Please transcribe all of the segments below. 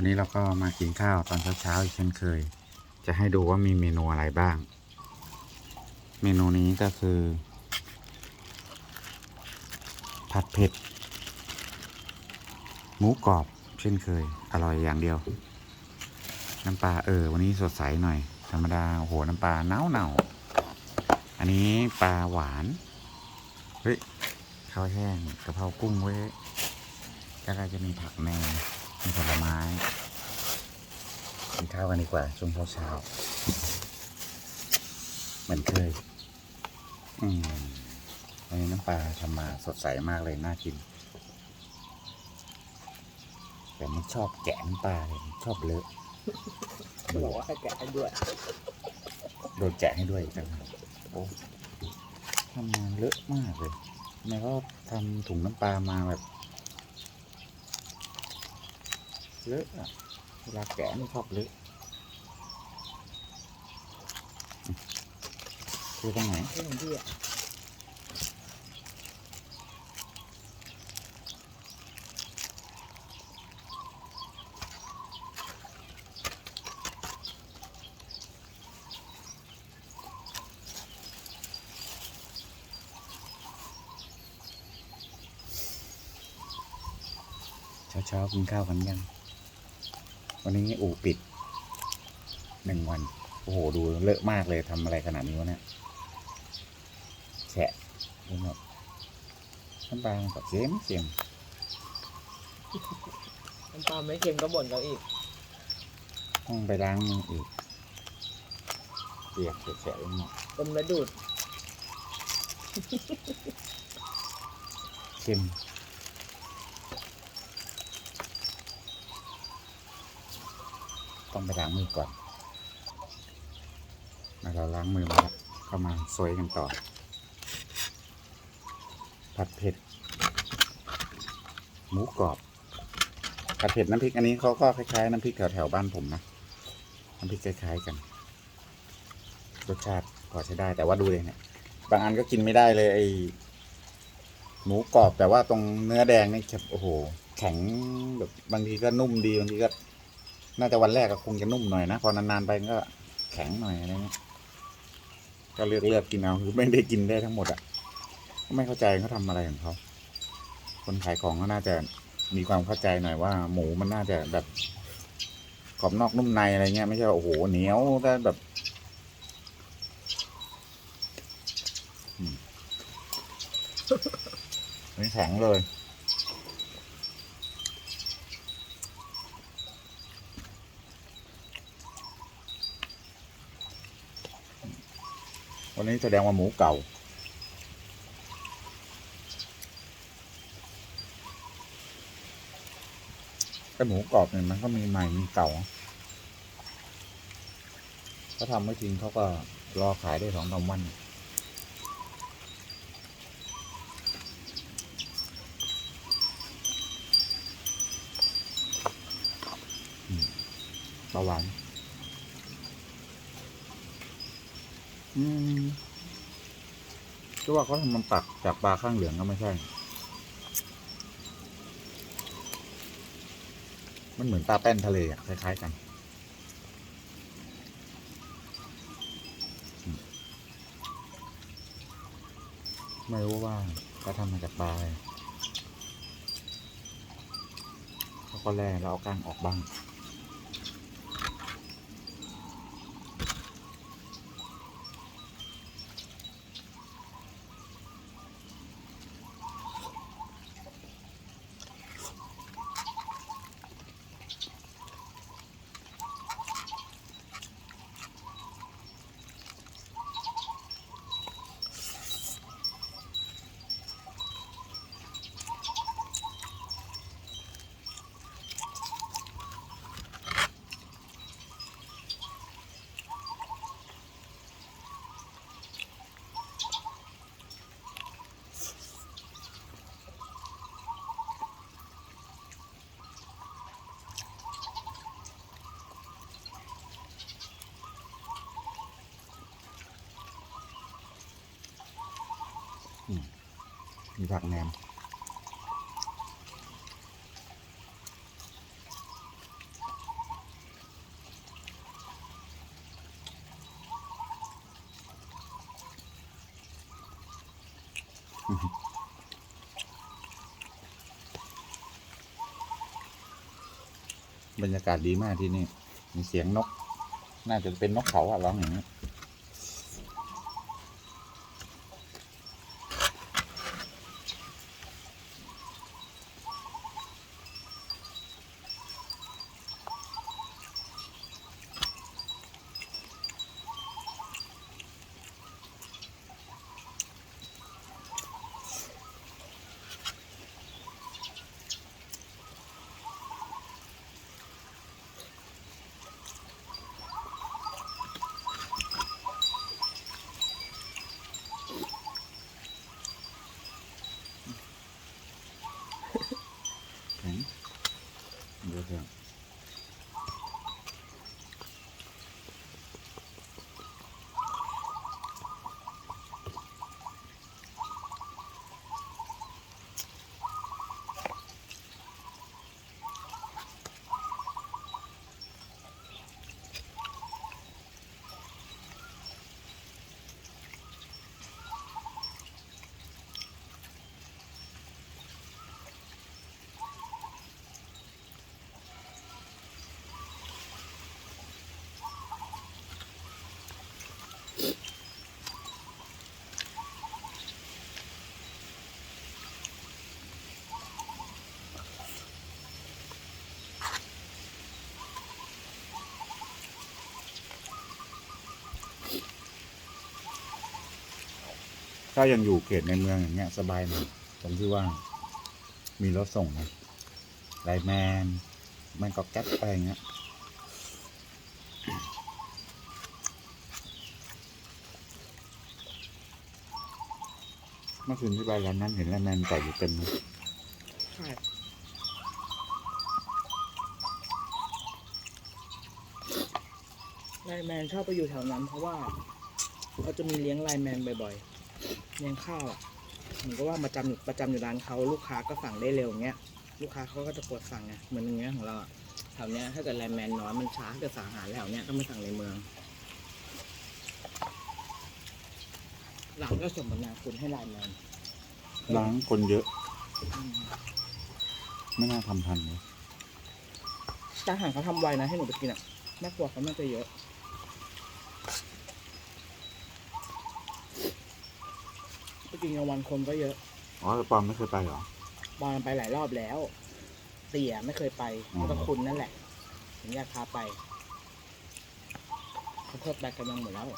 วันนี้เราก็มากินข้าวตอนเช้าๆอีกเช่นเคย จะให้ดูว่ามีเมนูอะไรบ้าง เมนูนี้ก็คือ ผัดเผ็ด หมูกรอบเช่นเคย อร่อยอย่างเดียว น้ำปลาเออ วันนี้สดใสหน่อย ธรรมดาโอ้โหน้ำปลาเน่าเน่าอันนี้ปลาหวาน เฮ้ยข้าวแห้งกะเพรากุ้งเว้ยแล้วก็จะมีผักแหนง มีผลไม้กินข้าวกันดีกว่าช่วงเช้าๆเหมือนเคย อืมวันนี้น้ำปลาทำมาสดใสมากเลย น่ากิน แต่ไม่ชอบแกะน้ำปลาเลยชอบเลอะบอกว่าให้แกะให้ด้วย โดนแกะให้ด้วยอีกต่างหากโอ้ทำงานเลอะมากเลยทำไมเขาทำถุงน้ำปลามาแบบ เลอะอะเวลาแกะไม่ชอบเลอะอืมคือตรงไหนที่ของพี่อะเช้าเช้าๆกินข้าวกันยัง วันนี้อู่ปิดหนึ่งวัน โอ้โห ดูเลอะมากเลยทำอะไรขนาดนี้วะเนี่ยแฉะดูหมดน้ำปลามันก็เค็มเค็มน้ำปลาไม่เค็มก็บ่นเราอีก ต้องไปล้างมืออีกเปียกแฉะๆไปหมดต้มแล้วดูด เค็ม ต้องไปล้างมือก่อนแล้วเราล้างมือมาแล้วก็มาซอยกันต่อ ผัดเผ็ด หมูกรอบ ผัดเผ็ดน้ำพริกอันนี้เขาก็คล้ายๆน้ำพริกแถวๆบ้านผมนะ น้ำพริกคล้ายๆกัน รสชาติพอใช้ได้แต่ว่าดูเลยเนี่ย บางอันก็กินไม่ได้เลยไอหมูกรอบแต่ว่าตรงเนื้อแดงนี่แบบโอ้โห แข็งแบบบางทีก็นุ่มดีบางทีก็ น่าจะวันแรกก็คงจะนุ่มหน่อยนะ พอนานๆไปก็แข็งหน่อยอะไรเงี้ยก็เลือกเลือกกินเอาคือไม่ได้กินได้ทั้งหมดอะก็ไม่เข้าใจเขาทำอะไรของเขาคนขายของก็น่าจะมีความเข้าใจหน่อยว่า หมูมันน่าจะแบบกรอบนอกนุ่มในอะไรเงี้ยไม่ใช่ว่าโอ้โหเหนียวแต่แบบไม่แข็งเลย วันนี้แสดงว่าหมูเก่า แต่หมูกรอบเนี่ยมันก็มีใหม่มีเก่าเขาทำไม่จริงเขาก็รอขายได้สองสามวันอืมเบาหวาน อืมก็ว่าเขาทำมันปักจากปลาข้างเหลืองก็ไม่ใช่ มันเหมือนปลาแป้นทะเลอะคล้าย ๆ กันไม่รู้ว่าเขาทำมาจากปลาเขาก็แล่แล้วเอาก้างออกบ้าง มีผักแหนมบรรยากาศดีมากที่นี่ มีเสียงนก น่าจะเป็นนกเขาอะร้องอย่างนี้ ถ้ายังอยู่เขตในเมืองอย่างเงี้ยสบายหน่อยตรงที่ว่า มีรถส่งนะไลแมนแมันก็แก๊ปไปอย่างเงี้ยเมื่อคืนที่ไปร้านนั้นเห็นไลแมนจอดอยู่เต็มเลยใช่ไลน์แมนชอบไปอยู่แถวนั้นเพราะว่าเขาจะมีเลี้ยงไลน์แมนบ่อยๆ เลี้ยงข้าวอะเหมือนก็ว่าประจำอยู่ประจำอยู่ร้านเขาลูกค้าก็สั่งได้เร็วอย่างเงี้ยลูกค้าเขาก็จะกดสั่งไงเหมือนอย่างเงี้ยของเราอะแถวเนี้ยถ้าเกิดไลน์แมนน้อยมันช้าถ้าเกิดสั่งอาหารแล้วเนี้ยต้องมาสั่งในเมือง หลังก็สมนาคุณให้ไลน์แมนร้านคนเยอะอืมไม่น่าทำทันเลยแต่อาหารเขาทำไวนะให้หนูไปกินอะแม่ครัวเขาน่าจะเยอะ ไปกินกลางวันคนก็เยอะอ๋อแต่ปอมไม่เคยไปเหรอ บอลไปหลายรอบแล้วเตี่ยไม่เคยไปอ๋อก็คุณนั่นแหละ ผมอยากพาไปเขาเพิ่มแบกกันยังหมดแล้ว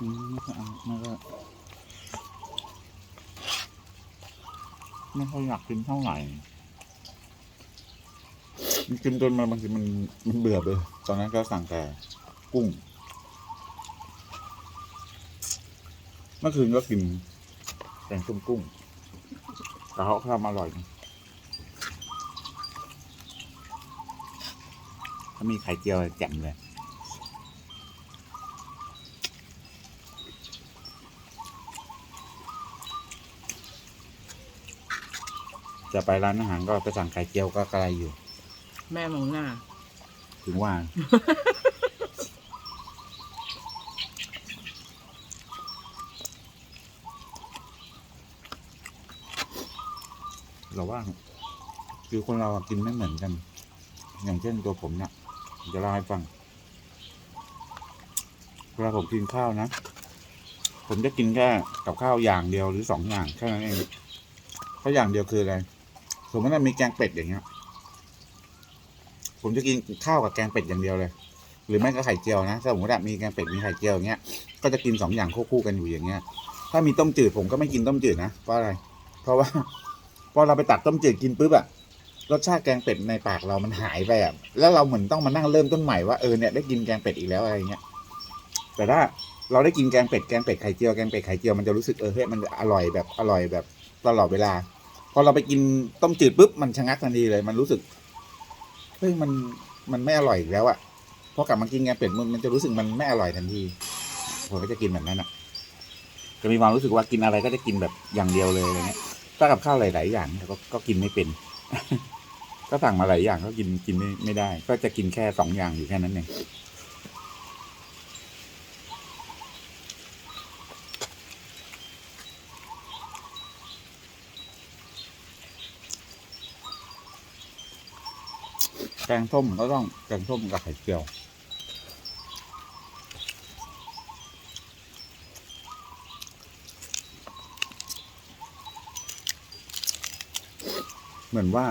อืมไม่ค่อยอาไม่ก็ไม่ค่อยอยากกินเท่าไหร่กินจนมาบางทีมันมันเบื่อไปตอนนั้นก็สั่งแต่กุ้ง เมื่อคืนก็กินแกงส้มกุ้ง แต่เขาทำอร่อยถ้ามีไข่เจียวแจ่มเลย จะไปร้านอาหารก็ไปสั่งไข่เจียวก็ไกลอยู่ แม่มองหน้า ถึงว่า เราว่า คือคนเราอะกินไม่เหมือนกัน อย่างเช่นตัวผมเนี่ยผมจะเล่าให้ฟังเวลาผมกินข้าวนะ ผมจะกินแค่กับข้าวอย่างเดียวหรือสองอย่างแค่นั้นเองเพราะอย่างเดียวคืออะไร สมมติว่ามีแกงเป็ดอย่างเงี้ย ผมจะกินข้าวกับแกงเป็ดอย่างเดียวเลย หรือไม่ก็ไข่เจียวนะถ้าสมมติว่ามีแกงเป็ดมีไข่เจียวอย่างเงี้ย ก็จะกินสองอย่างควบคู่กันอยู่อย่างเงี้ย ถ้ามีต้มจืดผมก็ไม่กินต้มจืดนะ เพราะอะไร เพราะว่าพอเราไปตักต้มจืดกินปุ๊บอะรสชาติแกงเป็ดในปากเรามันหายไปอะแล้วเราเหมือนต้องมานั่งเริ่มต้นใหม่ว่าเออเนี่ยได้กินแกงเป็ดอีกแล้วอะไรเงี้ย แต่ถ้าเราได้กินแกงเป็ดแกงเป็ดไข่เจียวแกงเป็ดไข่เจียวมันจะรู้สึกเออเฮ้ยมันอร่อยแบบอร่อยแบบตลอดเวลา พอเราไปกินต้มจืดปุ๊บมันชะงักทันทีเลย มันรู้สึกเฮ้ยมันมันไม่อร่อยอีกแล้วอะพอกลับมากินแกงเป็ดมันมันจะรู้สึกมันไม่อร่อยทันทีผมก็จะกินแบบนั้นอะจะมีความรู้สึกว่ากินอะไรก็จะกินแบบอย่างเดียวเลยอะไรเงี้ยถ้ากับข้าวหลาย ๆ อย่างก็ก็กินไม่เป็น ก็สั่งมาหลายอย่างก็กินกินไม่ไม่ได้ ก็จะกินแค่สองอย่างอยู่แค่นั้นเอง งส้มก็ต้องแกงส้มกับไข่เจียว เหมือนว่า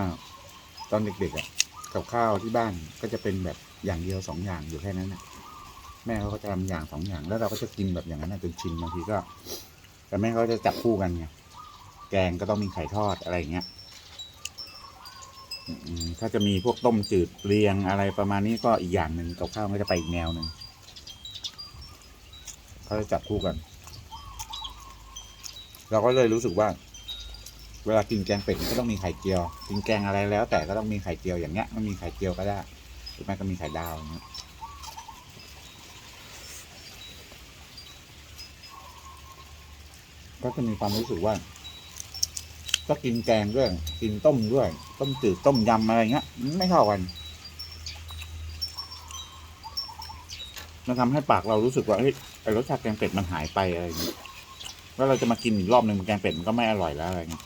ตอนเด็กๆอะกับข้าวที่บ้านก็จะเป็นแบบอย่างเดียวสองอย่างอยู่แค่นั้นน่ะแม่เขาก็จะทำอย่างสองอย่าง แล้วเราก็จะกินแบบอย่างนั้นนะจนชินบางทีก็ แต่แม่เขาจะจับคู่กันไงแกงก็ต้องมีไข่ทอดอะไรอย่างเงี้ย อืมถ้าจะมีพวกต้มจืดเรียงอะไรประมาณนี้ก็อีกอย่างหนึ่งกับข้าวก็จะไปอีกแนวหนึ่งเขาจะจับคู่กัน เราก็เลยรู้สึกว่า เวลากินแกงเป็ดก็ต้องมีไข่เจียว กินแกงอะไรแล้ว แต่ก็ต้องมีไข่เจียวอย่างเงี้ยมันมีไข่เจียวก็ได้หรือไม่ก็มีไข่ดาวอย่างเงี้ยก็จะมีความรู้สึกว่า ก็กินแกงด้วย กินต้มด้วย ต้มจืดต้มยำอะไรเงี้ยไม่เข้ากันมันทำให้ปากเรารู้สึกว่าเฮ้ยไอรสชาติแกงเป็ดมันหายไปอะไรอย่างเงี้ยแล้วเราจะมากินอีกรอบหนึ่งแกงเป็ดมันก็ไม่อร่อยแล้วอะไรเงี้ย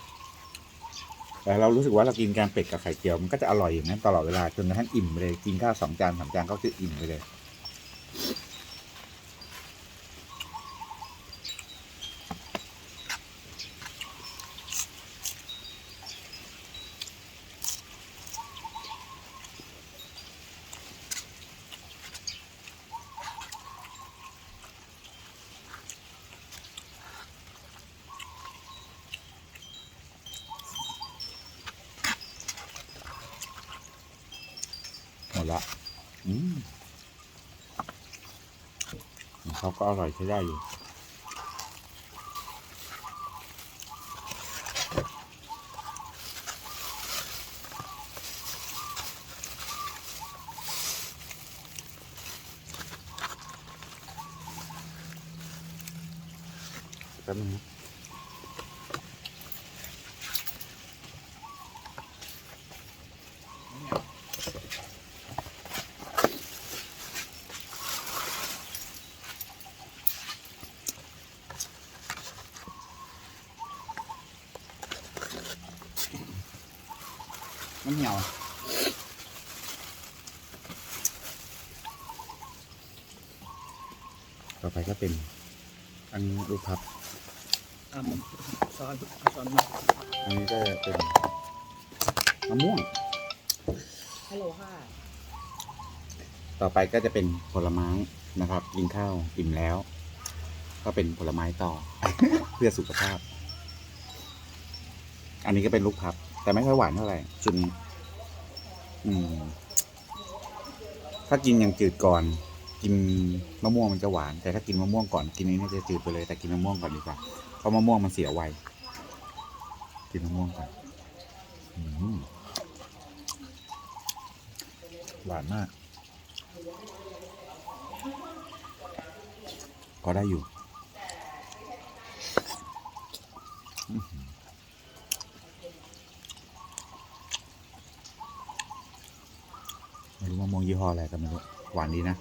แต่เรารู้สึกว่าเรากินแกงเป็ดกับไข่เจียวมันก็จะอร่อยอย่างนั้นตลอดเวลาจนกระทั่งอิ่มไปเลยกินข้าวสองจานสามจานก็คืออิ่มไปเลย ละอืมเขาก็อร่อยใช้ได้อยู่ มันเหี่ยวต่อไปก็เป็น อันนี้รูปพับ อะผมซ้อนเอาซ้อนมาอันนี้ก็จะเป็นมะม่วง ฮัลโหลค่ะ ต่อไปก็จะเป็นผลไม้นะครับ กินข้าวอิ่มแล้ว ก็เป็นผลไม้ต่อ เพื่อสุขภาพ อันนี้ก็เป็นลูกพับ แต่ไม่ค่อยหวานเท่าไหร่ชุดนี้อืม ถ้ากินอย่างจืดก่อน กินมะม่วงมันจะหวาน แต่ถ้ากินมะม่วงก่อนกินนี้น่าจะจืดไปเลย แต่กินมะม่วงก่อนดีกว่าเพราะมะม่วงมันเสียไวกินมะม่วงก่อนอหวานมากก็ได้อยู่อื้อหือ ไม่รู้มะม่วงยี่ห้ออะไรกันไม่รู้หวานดีนะ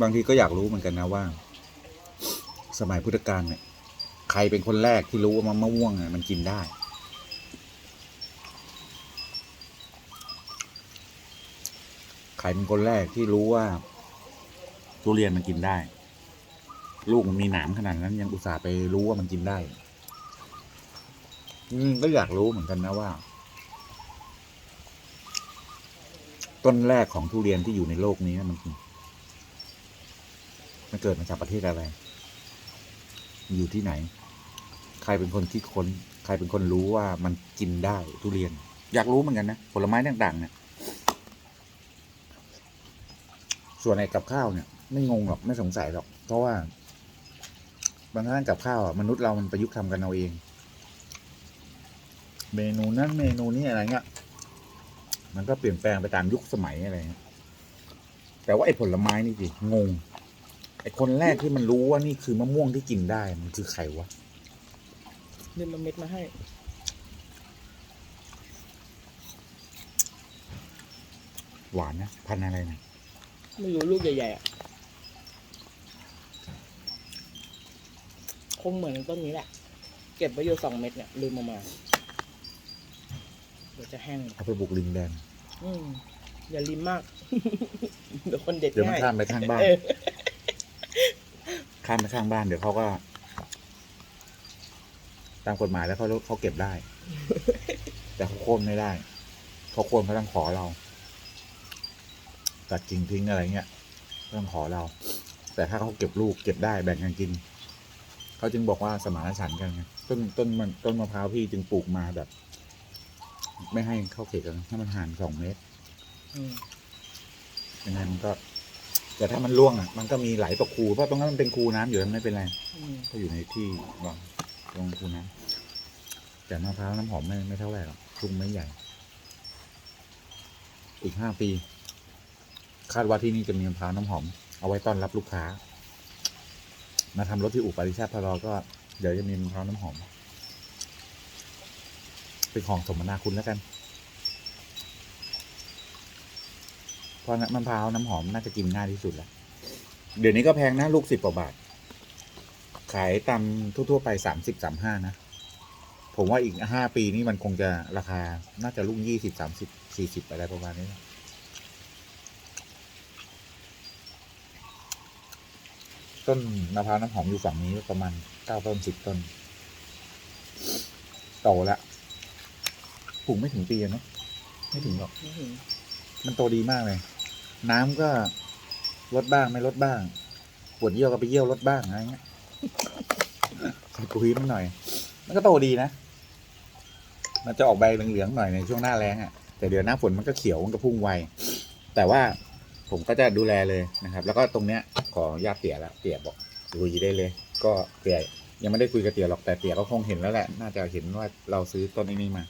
บางทีก็อยากรู้เหมือนกันนะว่า สมัยพุทธกาลเนี่ย ใครเป็นคนแรกที่รู้ว่ามะม่วงเนี่ยมันกินได้ ใครเป็นคนแรกที่รู้ว่า ทุเรียนมันกินได้ ลูกมันมีหนามขนาดนั้นยังอุตส่าห์ไปรู้ว่ามันกินได้ อืมก็อยากรู้เหมือนกันนะว่า ต้นแรกของทุเรียนที่อยู่ในโลกนี้มันมันเกิดมาจากประเทศอะไร อยู่ที่ไหน ใครเป็นคนคิดค้น ใครเป็นคนรู้ว่ามันกินได้ทุเรียน อยากรู้เหมือนกันนะ ผลไม้ต่างๆเนี่ย ส่วนไอ้กับข้าวเนี่ย ไม่งงหรอก ไม่สงสัยหรอก เพราะว่าบางครั้งกับข้าวอะมนุษย์เรามันประยุกต์ทำกันเอาเอง เมนูนั้นเมนูนี้อะไรเงี้ย มันก็เปลี่ยนแปลงไปตามยุคสมัยอะไรเงี้ยแต่ว่าไอ้ผลไม้นี่สิงง ไอ้คนแรกที่มันรู้ว่านี่คือมะม่วงที่กินได้มันคือใครวะนี่มันเม็ดมาให้ หวานนะพันธุ์อะไรนะไม่รู้ลูกใหญ่ๆอะคงเหมือนต้นนี้แหละ เก็บไว้อยู่สองเม็ดเนี่ยลืมเออกมาเดี๋ยวจะแห้งเอาไปบุกลิงแดงอืมอย่าริมมาก เดี๋ยวคนเด็ดเดี๋ยวมันง่ายข้ามไปข้างบ้าน เออข้ามไปข้างบ้านเดี๋ยวเขาก็ ตามกฎหมายแล้วเขาเขาเก็บได้ แต่เขาโค่นไม่ได้เขาโค่นเขาต้องขอเราตัดกิ่งทิ้งอะไรเงี้ยต้องขอเรา แต่ถ้าเขาเก็บลูกเก็บได้แบ่งกันกินเขาจึงบอกว่าสมานฉันท์กันไงต้นต้นมันต้นมะพร้าวพี่จึงปลูกมาแบบ ไม่ให้เข้าเขตกันให้มันห่างสองเมตรอืมยังไงมันก็ แต่ถ้ามันร่วงอะ มันก็มีไหลตกคูเพราะตรงนั้นมันเป็นคูน้ำอยู่แล้วไม่เป็นไรอืมก็อยู่ในที่วางตรงคูน้ำแต่มะพร้าวน้ำหอมไม่ไม่เท่าไหร่หรอกลุงไม่ใหญ่ อีกห้าปี คาดว่าที่นี่จะมีมะพร้าวน้ำหอม เอาไว้ต้อนรับลูกค้า มาทำรถที่อุปาริชาติพะรอก็เดี๋ยวจะมีมะพร้าวน้ำหอม เป็นของสมนาคุณแล้วกันเพราะมะพร้าวน้ำหอมน่าจะกินง่ายที่สุดแล้วเดี๋ยวนี้ก็แพงนะลูกสิบกว่าบาท ขายตามทั่ว ๆ ไปสามสิบสามห้านะ ผมว่าอีกห้าปีนี่มันคงจะราคา น่าจะลุ่งยี่สิบสามสิบสี่สิบอะไรประมาณนี้ต้นมะพร้าวน้ำหอมอยู่ฝั่งนี้ประมาณเก้าต้นสิบต้น โตแล้ว ลูกไม่ถึงปีอะเนาะไม่ถึงหรอก ไม่ถึงมันโตดีมากเลย น้ำก็ลดบ้างไม่ลดบ้างปวดเยี่ยวก็ไปเยี่ยวลดบ้างอะไรเงี้ย ใส่ปุ๋ยมันหน่อย มันก็โตดีนะ มันจะออกใบเหลืองๆหน่อยในช่วงหน้าแล้งอะ แต่เดี๋ยวหน้าฝนมันก็เขียวมันก็พุ่งไว แต่ว่าผมก็จะดูแลเลยนะครับ แล้วก็ตรงเนี้ยขออนุญาตเตี่ยแล้วเตี่ยบอกคุยได้เลย ก็เตี่ยยังไม่ได้คุยกับเตี่ยหรอกแต่เตี่ยก็คงเห็นแล้วแหละ น่าจะเห็นว่าเราซื้อต้นนี้มา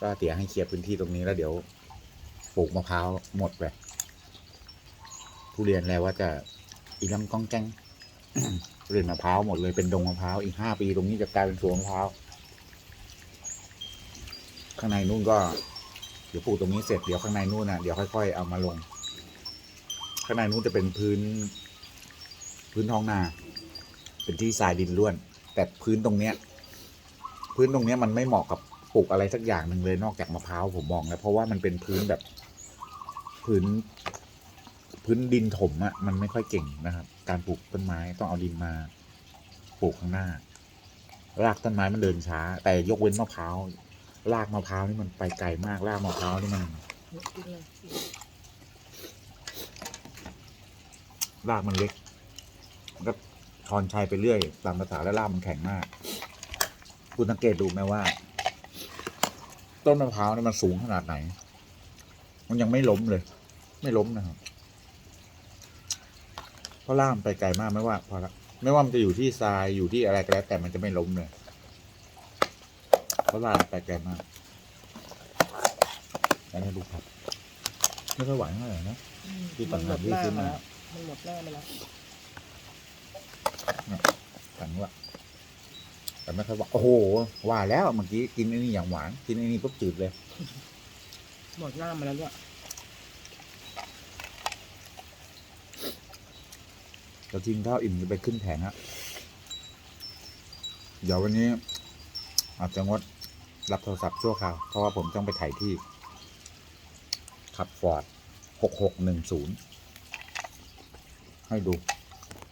ก็เตี่ยให้เคลียร์พื้นที่ตรงนี้แล้วเดี๋ยวปลูกมะพร้าวหมดเลยทุเรียนแล้วว่าจะอีลำก้องแกงเรียนมะพร้าวหมดเลยเป็นดงมะพร้าวอีกห้าปีตรงนี้จะกลายเป็นสวนมะพร้าวข้างในนู่นก็เดี๋ยวปลูกตรงนี้เสร็จเดี๋ยวข้างในนู่นน่ะเดี๋ยวค่อยๆเอามาลง ข้างในนู่นจะเป็นพื้น พื้นท้องนา เป็นที่ทรายดินล้วน แต่พื้นตรงเนี้ย พื้นตรงเนี้ยมันไม่เหมาะกับ ลูกอะไรสักอย่างหนึ่งเลยนอกจากมะพร้าวผมมองแล้วเพราะว่ามันเป็นพื้นแบบ พื้น พื้นดินถมอะ่ะมันไม่ค่อยเก่งนะครับ การปลูกต้นไม้ต้องเอาดินมาปลูกข้างหน้า รากต้นไม้มันเดินช้า แต่ยกเว้นมะพร้าวรากมะพร้าวนี่มันไปไกลมากรากมะพร้าวนี่มันรากมันเล็กก็ชอนชัยไปเรื่อยตามภาษาแล้วรากมันแข็งมาก คุณสังเกตดูไหมว่า ต้นมะพร้าวนี่มันสูงขนาดไหน มันยังไม่ล้มเลย ไม่ล้มนะครับเพราะรากมันไปไกลมากไม่ว่าพอละไม่ว่ามันจะอยู่ที่ทรายอยู่ที่อะไรก็แล้ว แต่มันจะไม่ล้มเลยเพราะรากมันไปไกลมากแล้วนี่ดูครับไม่ค่อยไหวเท่าไหร่นะที่ต่างมันหมหากดที่หน้าซื้อมามาแล้วมันหมดหน้ามาแล้วถังว่า แต่ไม่ค่อยว่าโอ้โหว่าแล้วเมื่อกี้กินไอ้นี่อย่างหวาน กินไอ้นี่ปุ๊บจืดเลยหมดหน้ามาแล้วด้วยเรากินข้าวอิ่มจะไปขึ้นแผงฮะเดี๋ยววันนี้ อาจจะงดรับโทรศัพท์ชั่วคราว เพราะว่าผมต้องไปถ่ายที่ขับฟอร์ดหกหกหนึ่งศูนย์ให้ดู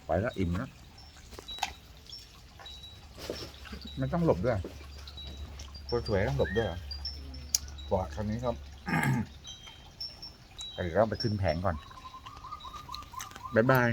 ไปแล้วอิ่มแล้ วไม่ต้องหลบด้วยคนสวยต้องหลบด้วยเหรอฟอร์ดคันนี้ครับแต่เดี๋ยวเราไปขึ้นแผงก่อน บ๊ายบาย